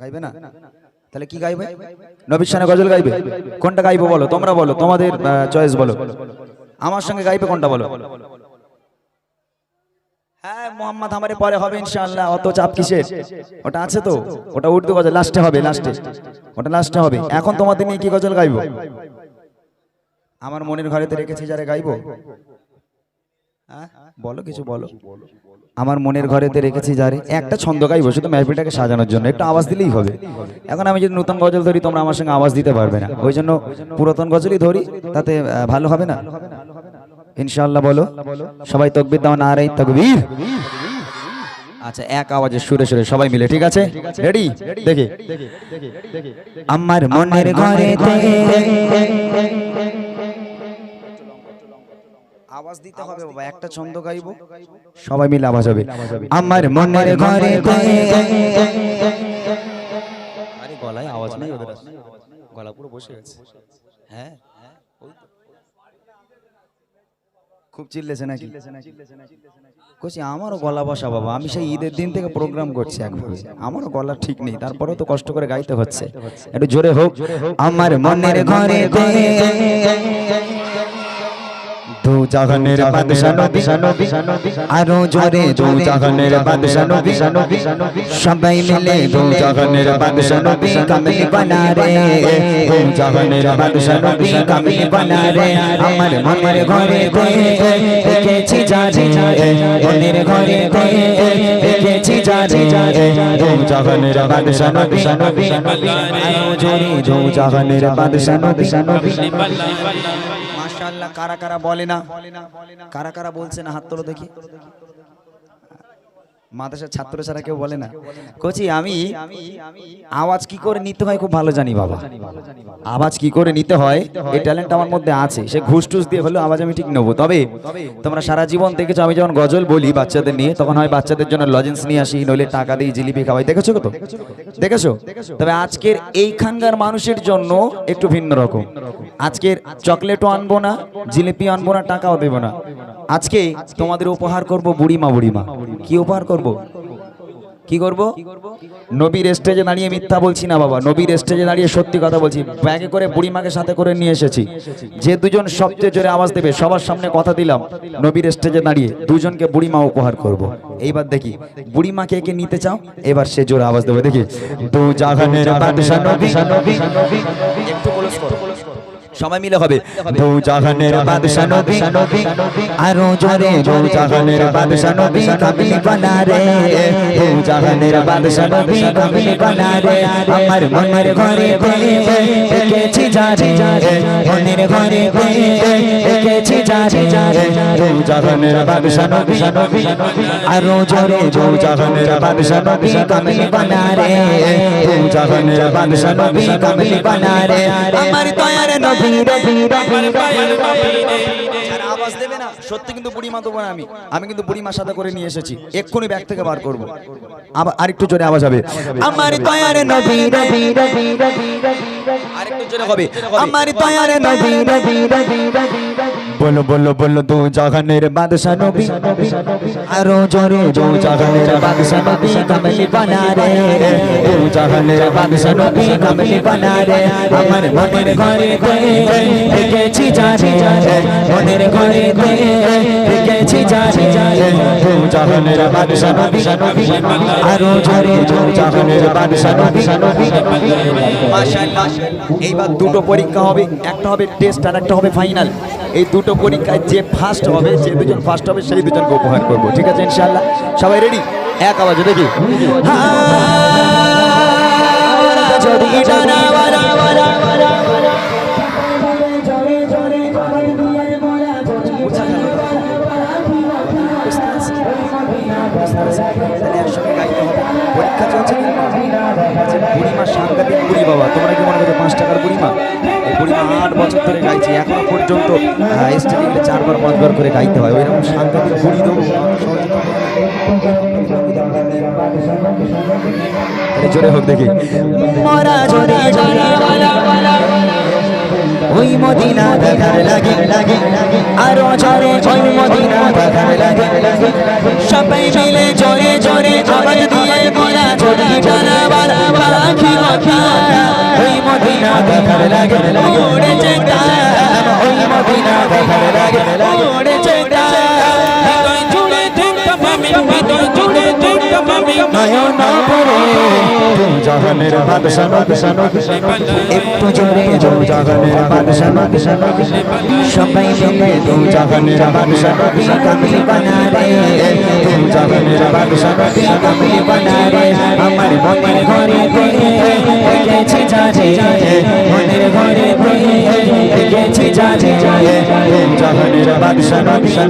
গাইবে না? তাহলে কি গাইবে? নবীর গজল গাইবে। কোনটা গাইবো বলো? তোমরা বলো, তোমাদের চয়েস বলো। আমার সঙ্গে গাইবে কোনটা বলো? হ্যাঁ পরে হবে অত চাপ ওটা আছে তো? ওটা গজল। লাস্টে হবে লাস্টে ওটা লাস্টে হবে। এখন কি গজল গাইবো? আমার মনের ঘরেতে রেখেছি যারা গাইবো? বলো কিছু বলো আমার মনের ঘরেতে রেখেছি যারে। একটা ছন্দ গাইবো শুধু মেহফিলটাকে সাজানোর জন্য। একটু আওয়াজ দিলেই হবে। এখন আমি যদি নতুন গজল ধরি তোমরা আমার সঙ্গে আওয়াজ দিতে পারবে না। ওই জন্য পুরাতন গজলই ধরি তাতে ভালো হবে না? ইনশাআল্লাহ বলো। সবাই তকবির দাও না রে তকবীর। আচ্ছা এক আওয়াজে সুরে সুরে সবাই মিলে ঠিক আছে? রেডি দেখে। আমার মনের ঘরেতে আওয়াজ দিতে হবে বাবা একটা ছন্দ গাইবো। সবাই মিলে আওয়াজ হবে। আমার মনের ঘরে আরে গলায় আওয়াজ নেই ওদের গলা পুরো বসে গেছে। হ্যাঁ? খুব চিল্লেছে নাকি? আমারও গলা বসা বাবা। আমি সেই ঈদের দিন থেকে প্রোগ্রাম করছি একভাবে। আমারও গলা ঠিক নেই। তারপরেও তো কষ্ট করে গাইতে হচ্ছে। একটু জোরে হোক। আমার মনের ঘরে। দু জাহানের বাদশা নবী আরও জোরে দু জাহানের বাদশা নবী সবাই মিলে দু জাহানের বাদশা নবী কামিল বানা রে দু জাহানের বাদশা নবী কামিল বানা রে আমার মনের ঘরে দেখেছি যা রে মনের ঘরে দেখেছি যা রে দু জাহানের বাদশা নবী আরও জোরে দু জাহানের বাদশা নবী মাশাআল্লাহ কারা কারা বলে না? কারা কারা বলছে না? হাত তোলো দেখি। মাদ্রাসার ছাত্র ছাড়া কেউ বলে না। কচি আমি আওয়াজ কি করে নিতে হয় খুব ভালো জানি বাবা। আওয়াজ কি করে নিতে হয়? এই ট্যালেন্ট আমার মধ্যে আছে। সে ঘুষ টুস দিয়ে হলেও আওয়াজ আমি ঠিক নেব। তবে তোমরা সারা জীবন দেখেছ আমি যখন গজল বলি বাচ্চাদের নিয়ে তখন হয় বাচ্চাদের জন্য লজেন্স নিয়ে আসি নইলে টাকা দিই জিলিপি খাওয়াই। দেখেছ তো দেখেছ? তবে আজকের এইখানকার মানুষের জন্য একটু ভিন্ন রকম। আজকের চকলেটও আনব না জিলিপি আনব না টাকাও দেবো না। আজকে তোমাদের উপহার করব বুড়িমা বুড়িমা। কি উপহার করব? কি করব? নবীর স্টেজে দাঁড়িয়ে মিথ্যা বলছি না বাবা নবীর স্টেজে দাঁড়িয়ে সত্যি কথা বলছি। ব্যাগে করে বুড়িমাকে সাথে করে নিয়ে এসেছি। যে দুজন সবচেয়ে জোরে আওয়াজ দেবে সবার সামনে কথা দিলাম নবীর স্টেজে দাঁড়িয়ে দুজনকে বুড়িমা উপহার করব। এইবার দেখি বুড়িমাকে একে নিতে চাও? এবার সে জোরে আওয়াজ দেবে দেখি। দু নবী। একটু সবাই মিলে হবে। দু জাহানের বাদশা নবী আরও জোরে দু জাহানের বাদশা নবী কামিল বানা রে দু জাহানের বাদশা নবী কামিল বানা রে আমার মনের ঘরে মনের দু জাহানের বাদশা নবী আরও জোরে দু জাহানের বাদশা নবী কামিল বানা রে দু জাহানের বাদশা নবী কামিল বানা রে আমার দয়ার নবী যারা আওয়াজ দেবে না সত্যি কিন্তু বুড়িমা দেবো না আমি আমি কিন্তু বুড়িমা সাথে করে নিয়ে এসেছি এক্ষুনি ব্যাগ থেকে বার করব আবার আরেকটু জোরে আওয়াজ হবে আমার দয়ার নবী আরেকটু জোরে হবে আমার দয়ার নবী বলো বলো বলো দু জাহানের বাদশা নবী। আরও জোরে দু জাহানের বাদশা নবী কামলি বানা রে দু জাহানের বাদশা নবী কামলি বানা রে আমার মনের ঘরে দেখেছি রে মনের ঘরে দেখেছি যা রে দু জাহানের বাদশা নবী আরও জোরে জাহানের বাদশা নবী মাশাআল্লাহ। এইবার দুটো পরীক্ষা হবে একটা হবে টেস্ট আর একটা হবে ফাইনাল এই দুটো পরীক্ষায় যে ফার্স্ট হবে যে দুজন ফার্স্ট হবে সেই দুজনকে উপহার করব ঠিক আছে ইনশাআল্লাহ? সবাই রেডি এক আওয়াজে দেখি। যদি পরীক্ষা চলছে কিন্তু বুড়িমা সাংঘাতিক বুড়ি বাবা। তোমরা কি মনে করছ পাঁচ টাকার বুড়িমা? এই বুড়িমা আট বছর ধরে গাইছে। এখনও পর্যন্ত স্টেডিয়ামে চারবার, পাঁচবার করে গাইতে হয়। ওইরকম সাংঘাতিক বুড়ি দেবো জোরে হোক দেখি। মরা জোরে জোরে। মদিনা দেখার লাগে লাগে। আরও জোরে ওই মদিনা দেখার লাগে লাগে। সবাই মিলে জোরে জোরে আওয়াজ দিয়ে বলা জোরে জানা বালা বালা কি পাখি ওই মদিনা দেখার লাগে উড়েছে কাম ওই মদিনা দেখার লাগে উড়েছে নয়ন পরে জাহানের বাদশা বাদশা একটু জোরে জো জাহানের বাদশা বাদশা সবাই মিলে দু জাহানের বাদশা কমলি বানা রে। দু জাহানের বাদশা কমলি বানা রে। আমার মনের ঘরে। গেছে যারে মনের ঘরে গেছে যারে জাহানের বাদশা বাদশা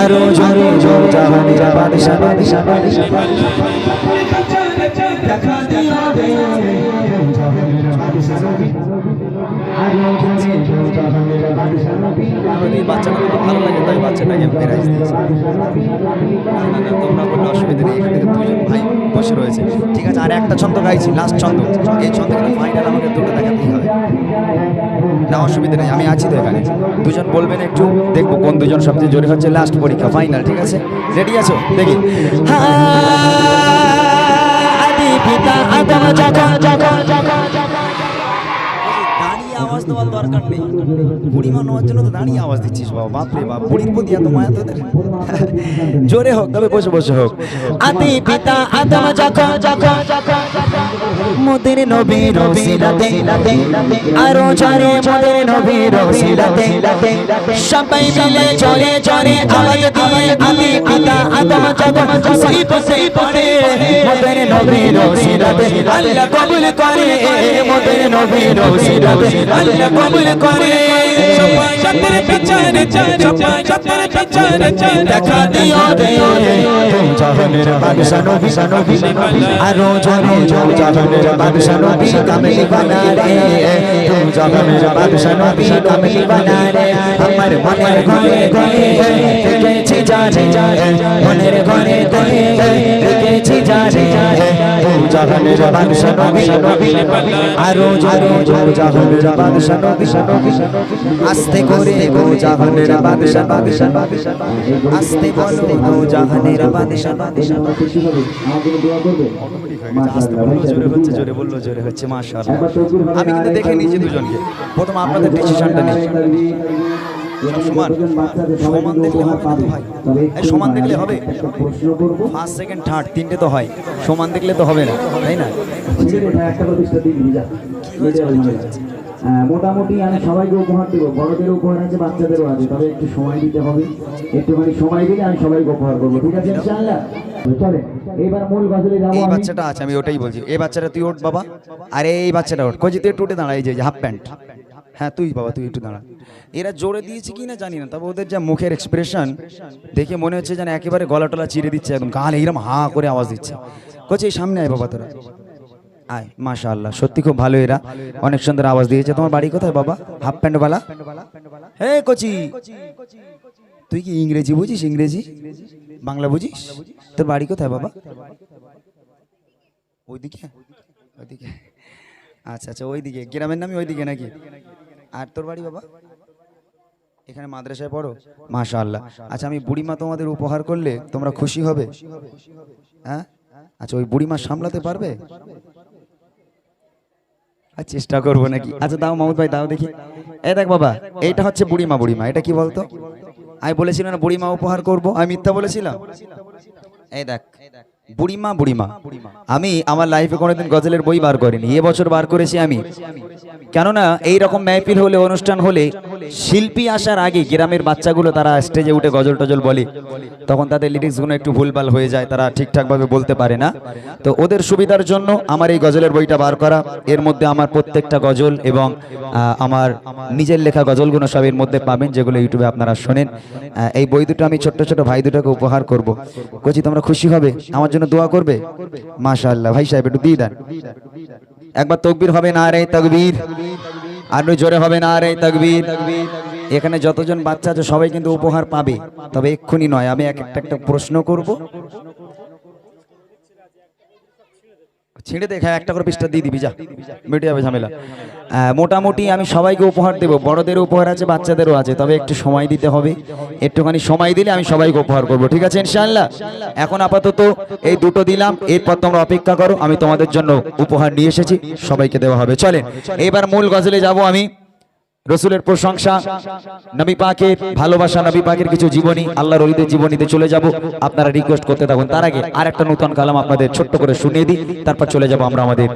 আরও জোরে জোর। জাহানের বাদশা বাদশা বাচ্চাটা খুব ভালো লাগে তাই বাচ্চাটাকে প্রাইজ দিয়েছি। না, তোমরা বললে অসুবিধা নেই এখানে দুজন ভাই বসে রয়েছে। ঠিক আছে আর একটা ছন্দ গাইছি লাস্ট ছন্দ। এই ছন্দ কিন্তু ফাইনাল আমাকে দুটো দেখাতেই হবে। না অসুবিধা নেই আমি আছি তো এখানে। দুজন বলবেন একটু দেখব কোন দুজন সবচেয়ে জোরে হচ্ছে লাস্ট পরীক্ষা ফাইনাল ঠিক আছে? রেডি আছো? দেখি। আদি পিতা আদম আওয়াজ দেওয়ার দরকার নেই বুড়িমা নেওয়ার জন্য তো দাঁড়িয়ে আওয়াজ দিচ্ছিস বাবা বাপরে বাপ বুড়ির প্রতি এত মায়া তোদের জোরে হোক, তবে বসে বসে হোক। আদি পিতা আদম যখন যখন মোদের নবীর সিলাতে আরও জরে মোদের নবীর সিলাতে সবাই মিলে জরে জরে আওয়াজ দিয়ে আদি পিতা আদম যখন সেই বসে পড়ে মোদের নবীর সিলাতে আল্লাহ কবুল করে, মোদের নবীর সিলাতে আল্লাহ কবুল করে। সাথে বিচারে সবাই সাথে বিচারে চাই দেখা দিও দিও জাহানের বাদশা নবী নবী আরও জরে জো জাহানের বাদশা নবী কামিল বানা রে তু জাহানের বাদশা নবী কামিল বানা রে আমার মনের ঘরে ঘরে জানে মনের ঘরে ঘরে রেখেছি তু জাহানের বাদশা নবী আরও জরে জো জাহানের বাদশা নবী আস্তে করে গো জাহানের বাদশা বাদশা আস্তে বলো গো জাহানের আস্তে বলল জোরে হচ্ছে জোরে বলল জোরে হচ্ছে মাশাআল্লাহ আমি কিন্তু দেখে নিয়েছি দুজনকে। প্রথম আপনাদের ডিসিশনটা নেই। সমান সমান দেখলে হবে না ভাই? এই সমান দেখলে হবে? ফার্স্ট সেকেন্ড থার্ড তিনটে তো হয়। সমান দেখলে তো হবে না তাই না? হ্যাঁ, মোটামুটি আমি সবাইকে উপহার দেবো। বড়দের উপহার আছে বাচ্চাদেরও আছে। তবে একটু সময় দিতে হবে। একটুখানি সময় দিলে আমি সবাইকে উপহার করব ঠিক আছে ইনশাআল্লাহ? চলে এবার মূল গজলে যাব এই আমি। বাচ্চাটা আছে আমি ওটাই বলছি। এই বাচ্চাটা তুই ওঠ বাবা। আরে এই বাচ্চাটা ওঠ। কজি তুই একটু উঠে যে হাফ প্যান্ট। হ্যাঁ তুই বাবা, তুই একটু দাঁড়া। এরা জোরে দিয়েছে কি না জানি না, তবে ওদের যা মুখের এক্সপ্রেশন দেখে মনে হচ্ছে যেন একেবারে গলা টলা চিরে দিচ্ছে একদম গাল এইরকম হা করে আওয়াজ দিচ্ছে। কচি এই সামনে আয় বাবা তোরা। আয় মাশা আল্লাহ সত্যি খুব ভালো এরা। অনেক সুন্দর আওয়াজ দিয়েছে। তোমার বাড়ি কোথায় বাবা? হাফ প্যান্ট বালা? হে কচি, তুই কি ইংরেজি বুঝিস, ইংরেজি? বাংলা বুঝিস? তোর বাড়ি কোথায় বাবা? ওইদিকে? ওইদিকে। আচ্ছা আচ্ছা ওইদিকে। গ্রামের নামই ওইদিকে নাকি? আর তোর বাড়ি বাবা? এখানে মাদ্রাসায় পড়ো? মাশা আল্লাহ আচ্ছা আমি বুড়িমা তোমাদের উপহার করলে তোমরা খুশি হবে? হ্যাঁ? আচ্ছা ওই বুড়িমা সামলাতে পারবে? আর চেষ্টা করব নাকি? আচ্ছা দাও মামুদ ভাই, দাও দেখি। এই দেখ বাবা, এইটা হচ্ছে বুড়িমা বুড়িমা, এটা কি বলতো? আমি বলেছিলাম না বুড়িমা উপহার করব, আমি মিথ্যা বলেছিলাম? এই দেখ, বুড়িমা বুড়িমা, আমি আমার লাইফে কোনোদিন গজলের বই বার করিনি, এ বছর বার করেছি আমি। কেননা এই রকম মেহফিল হলে, অনুষ্ঠান হলে শিল্পী আসার আগে গ্রামের বাচ্চাগুলো তারা স্টেজে উঠে গজল টজল বলে। তখন তাদের লিরিক্সগুলো একটু ভুলভাল হয়ে যায়, তারা ঠিকঠাকভাবে বলতে পারে না। তো ওদের সুবিধার জন্য আমার এই গজলের বইটা বার করা। এর মধ্যে আমার প্রত্যেকটা গজল এবং আমার নিজের লেখা গজলগুলো সব এর মধ্যে পাবেন, যেগুলো ইউটিউবে আপনারা শোনেন। এই বই দুটো আমি ছোট্ট ছোট ভাই দুটোকে উপহার করব। কচি, তোমরা খুশি হবে? আমার জন্য দোয়া করবে? মাশাআল্লাহ, ভাই সাহেব, একটু দিয়ে দেন। একবার তকবির হবে না রে তকবির। আর জোরে হবে না রে তকবির। এখানে যতজন বাচ্চা আছে সবাই কিন্তু উপহার পাবে। তবে এক্ষুনি নয়, আমি এক একটা একটা প্রশ্ন করব। ছিঁড়ে হ্যাঁ একটা করে পৃষ্ঠা দিয়ে দিবি যা। মিটে যাবে ঝামেলা। মোটামুটি আমি সবাইকে উপহার দেবো। বড়দের উপহার আছে বাচ্চাদেরও আছে তবে একটু সময় দিতে হবে। একটুখানি সময় দিলে আমি সবাইকে উপহার করব ঠিক আছে ইনশাল্লাহ এখন আপাতত এই দুটো দিলাম এরপর তোমরা অপেক্ষা করো আমি তোমাদের জন্য উপহার নিয়ে এসেছি সবাইকে দেওয়া হবে। চলেন এবার মূল গজলে যাব আমি। রসুলের প্রশংসা, নবী পাকের ভালোবাসা, নবী পাকের কিছু জীবনী আল্লাহ অলিদের জীবনীতে চলে যাব। আপনারা রিকোয়েস্ট করতে থাকুন। তার আগে আর একটা নতুন কালাম আপনাদের ছোট্ট করে শুনিয়ে দিই, তারপর চলে যাব আমরা আমাদের